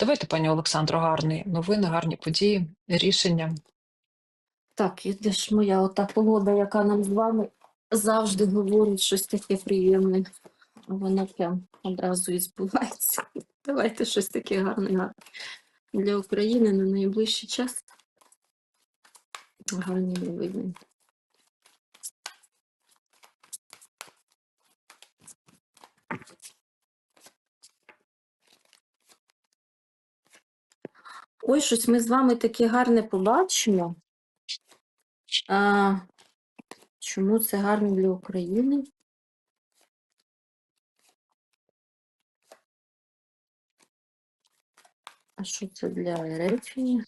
Давайте, пані Олександро, гарні новини, гарні події, рішення. Так, і ж моя ота погода, яка нам з вами завжди говорить щось таке приємне. А Воно прям одразу і збувається. Давайте щось таке гарне для України на найближчий час. Гарні новини. Ой, щось ми з вами таке гарне побачимо. А, чому це гарно для України? А що це для Ерефії?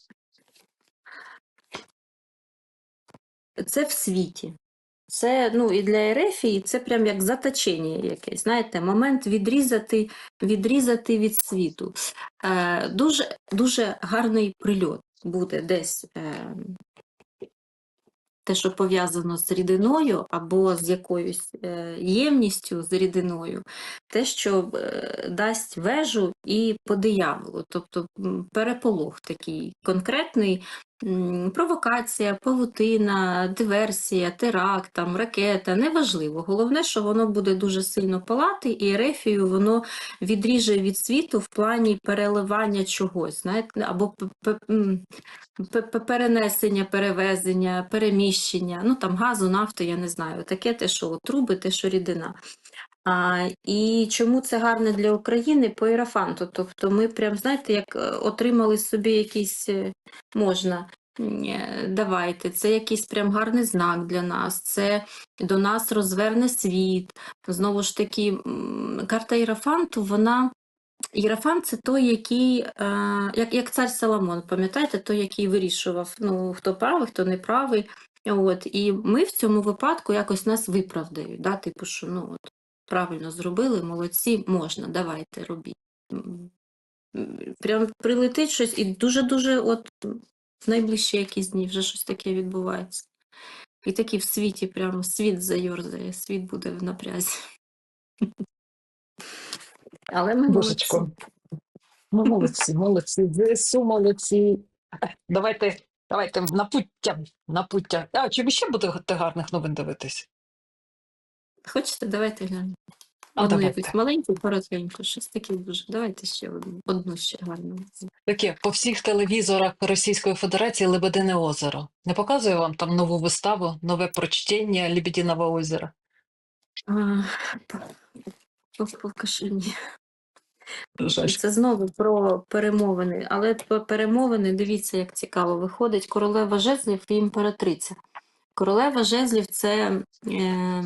Це в світі. Це, ну, і для Ерефії це прям як заточення якесь. Знаєте, момент відрізати, відрізати від світу. Е, дуже, дуже гарний прильот буде десь. Е, те, що пов'язано з рідиною або з якоюсь е, ємністю з рідиною, те, що е, дасть вежу і по дияволу, тобто переполох такий конкретний, провокація, павутина, диверсія, теракт, там, ракета, неважливо. Головне, що воно буде дуже сильно палати, і Ерефію воно відріже від світу в плані переливання чогось, знаєте, або Перенесення, перевезення, переміщення, ну там газу, нафти, я не знаю. Таке те, що труби, те, що рідина. А, і чому це гарне для України по ірафанту? Тобто ми прям, знаєте, як е, отримали собі якийсь е, можна. е, Давайте, це якийсь прям гарний знак для нас. Це до нас розверне світ. Знову ж таки, карта ірафанту, вона Єрофант це той, який, як, як цар Соломон, пам'ятаєте, той, який вирішував, ну, хто правий, хто не правий. От, і ми в цьому випадку якось нас виправдають. Да? Типу, що ну, от, правильно зробили, молодці, можна, давайте, робіть. Прям прилетить щось, і дуже-дуже от в найближчі якісь дні вже щось таке відбувається. І такий в світі, прямо світ зайорзає, світ буде в напрязі. Але ми молодці. Божечко. Ну, молодці, молодці, ЗСУ молодці. Давайте, давайте на пуття, на пуття. А чи ви ще будете гарних новин дивитись? Хочете, давайте глянемо. Одну якусь маленьку, коротеньку, щось таке дуже. Давайте ще одну, одну ще гарну. Таке, по всіх телевізорах Російської Федерації Лебедине озеро. Не показує вам там нову виставу, нове прочтення Лебединого озера? А, Покажи Це знову про перемовини. Але по перемовини, дивіться, як цікаво виходить. Королева жезлів і імператриця. Королева жезлів це е,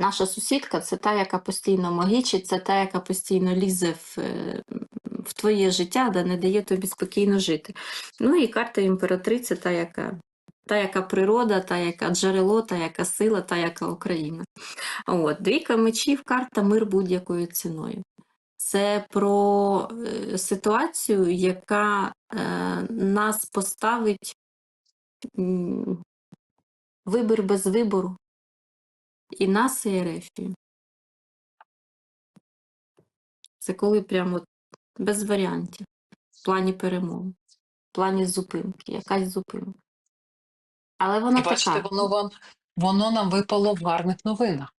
наша сусідка, це та, яка постійно магічить, це та, яка постійно лізе в, е, в твоє життя, де не дає тобі спокійно жити. Ну і карта імператриці, та, яка. Та, яка природа, та, яка джерело, та, яка сила, та, яка Україна. От, двійка мечів, карта мир будь-якою ціною. Це про е, ситуацію, яка е, нас поставить вибір без вибору. І нас, і Ерефію. Це коли прямо без варіантів, в плані перемови, в плані зупинки, якась зупинка. Але вона І бачите, така. воно вам воно нам випало в гарних новинах.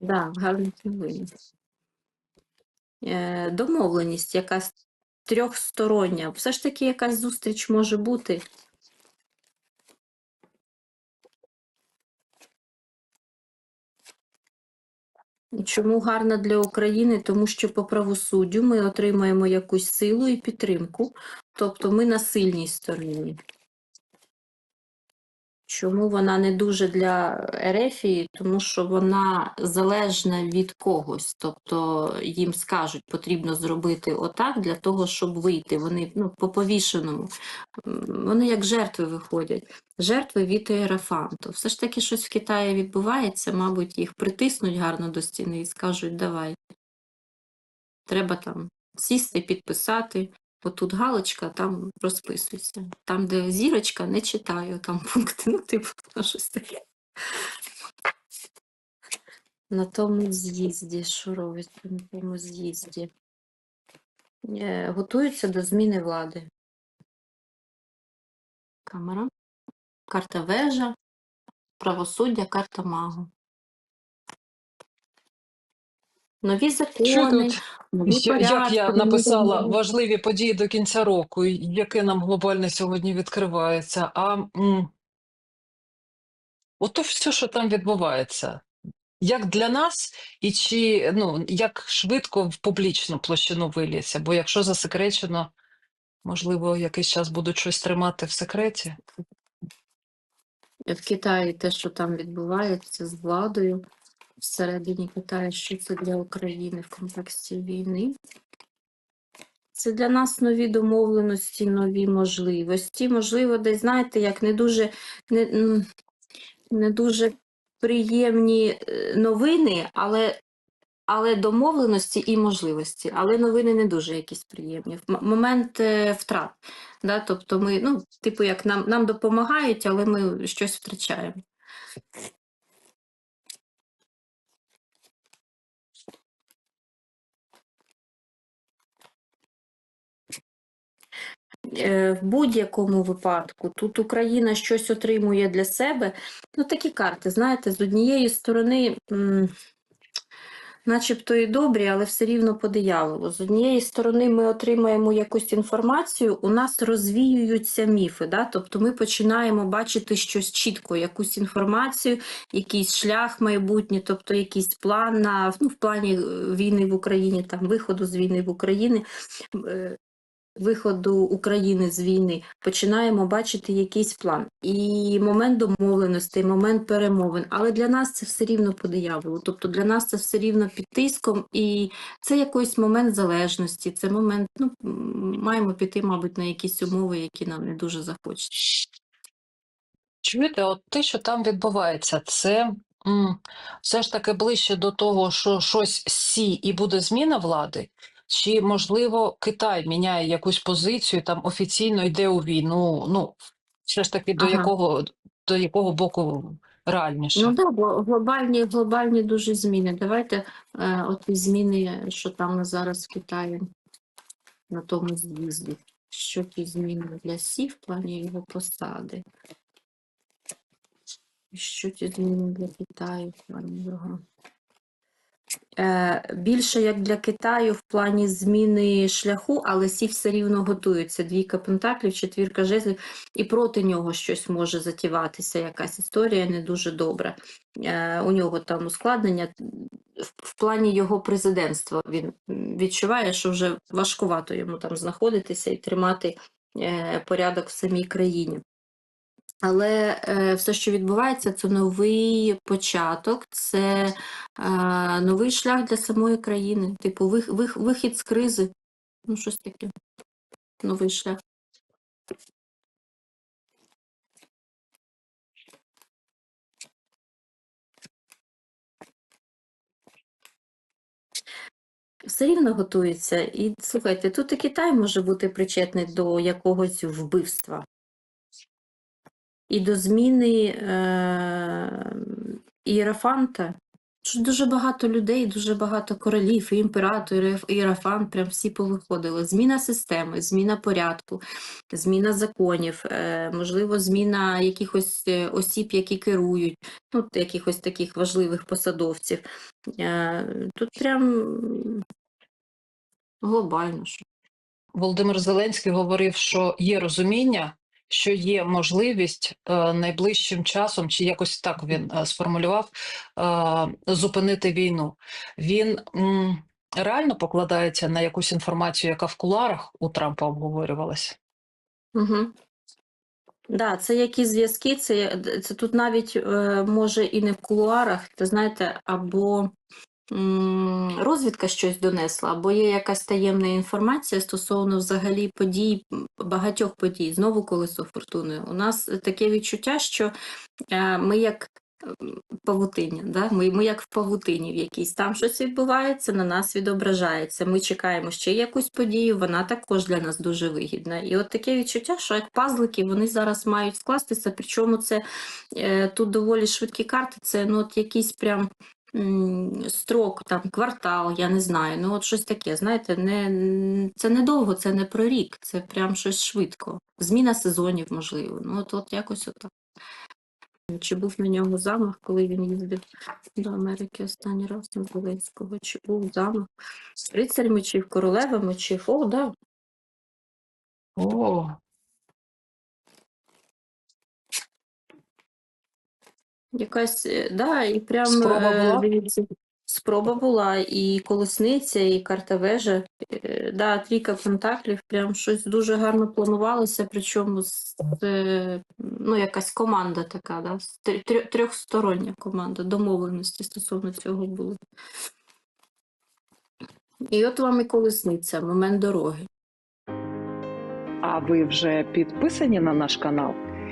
Да, гарний новини. Е, домовленість якась трьохстороння. Все ж таки якась зустріч може бути. Чому гарна для України? Тому що по правосуддю ми отримаємо якусь силу і підтримку, тобто ми на сильній стороні. Чому вона не дуже для Ерефії? Тому що вона залежна від когось. Тобто їм скажуть, потрібно зробити отак для того, щоб вийти. Вони ну, по повішеному. Вони як жертви виходять. Жертви від Ерафанту. Все ж таки щось в Китаї відбувається, мабуть, їх притиснуть гарно до стіни і скажуть, давай. Треба там сісти, підписати. Отут галочка, там розписуйся. Там, де зірочка, не читаю, там пункти, ну, типу, ну, щось таке. На тому з'їзді, що робить на тому з'їзді. е, готуються до зміни влади. Камера. Карта вежа, правосуддя, карта магу. Нові Що закони, тут? нові Я- Як я написала важливі події до кінця року, яке нам глобальне сьогодні відкривається. А м, ото все, що там відбувається, як для нас, і чи ну як швидко в публічну площину виліться? Бо якщо засекречено, можливо, якийсь час будуть щось тримати в секреті. В Китаї те, що там відбувається з владою всередині Китаю, що це для України в контексті війни. Це для нас нові домовленості, нові можливості. Можливо, десь, знаєте, як не дуже, не, не дуже приємні е, новини, але, але домовленості і можливості. Але новини не дуже якісь приємні. Момент е, втрат. Да? Тобто ми, ну, типу, як нам, нам допомагають, але ми щось втрачаємо. В будь-якому випадку тут Україна щось отримує для себе. Ну, такі карти, знаєте, з однієї сторони, начебто і добрі, але все рівно по дияволу. З однієї сторони, ми отримаємо якусь інформацію, у нас розвіюються міфи. Да? Тобто ми починаємо бачити щось чітко, якусь інформацію, якийсь шлях майбутній, тобто якийсь план на ну, в плані е, війни в Україні, там виходу з війни в Україні. Виходу України з війни починаємо бачити якийсь план і момент домовленостей, момент перемовин. Але для нас це все рівно по дияволу. Тобто для нас це все рівно під тиском, і це якийсь момент залежності. Це момент, ну маємо піти, мабуть, на якісь умови, які нам не дуже захочеться. Чуєте, от те, що там відбувається, це все ж таки ближче до того, що щось сі і буде зміна влади, чи, можливо, Китай міняє якусь позицію, там офіційно йде у війну, ну, все ж таки, до Ага. якого, до якого боку реальніше? Ну так, бо глобальні, глобальні дуже зміни. Давайте е, от зміни, що там зараз в Китаї на тому з'їзді. Що ті зміни для Сі в плані його посади? Що ті зміни для Китаю в плані його? Е, більше як для Китаю в плані зміни шляху, але Сі все рівно готується. Двійка пентаклів, четвірка жезлів, і проти нього щось може затіватися, якась історія не дуже добра. Е, у нього там ускладнення в, в плані його президентства. Він відчуває, що вже важкувато йому там знаходитися і тримати е, порядок в самій країні. Але е, все, що відбувається, це новий початок, це е, новий шлях для самої країни, типу вих, вих, вихід з кризи. Ну, щось таке. Новий шлях. Все рівно готується. І слухайте, тут і Китай може бути причетний до якогось вбивства. І до зміни е. Дуже багато людей, дуже багато королів, і імператор, і Іерафант, прям всі повиходили. Зміна системи, зміна порядку, зміна законів, е, можливо, зміна якихось е, осіб, які керують, ну, якихось таких важливих посадовців. Е, Тут прям глобально. Володимир Зеленський говорив, що є розуміння, що є можливість е, найближчим часом, чи якось так він е, сформулював, е, зупинити війну. Він реально покладається на якусь інформацію, яка в куларах у Трампа обговорювалася. Угу. Да, це які зв'язки, це, це тут навіть може і не в кулуарах, це знаєте, або розвідка щось донесла, або є якась таємна інформація стосовно взагалі подій, багатьох подій. Знову колесо фортуни. У нас таке відчуття, що е, ми як м, павутиння, да? ми, ми як в павутині в якійсь там щось відбувається, на нас відображається. Ми чекаємо ще якусь подію, вона також для нас дуже вигідна. І от таке відчуття, що як пазлики вони зараз мають скластися, причому це е, тут доволі швидкі карти, це ну, от якісь прям строк, там, квартал, я не знаю. Ну, от щось таке, знаєте, не, це не довго, це не про рік, це прям щось швидко. Зміна сезонів, можливо. Ну, от, от якось отак. Чи був на нього замах, коли він їздив до Америки останній раз на Зеленського? Чи був замах? Рицарь мечів, королева мечів. О, да. О, Якась, е, да, і прям Спроба е, була? спроба була, і колесниця, і карта вежа. Е, Да, трійка пентаклів, прям щось дуже гарно планувалося, причому з, ну, якась команда така, да, з трьох- трьох- трьохстороння команда, домовленості стосовно цього були. І от вам і колесниця, момент дороги. А ви вже підписані на наш канал?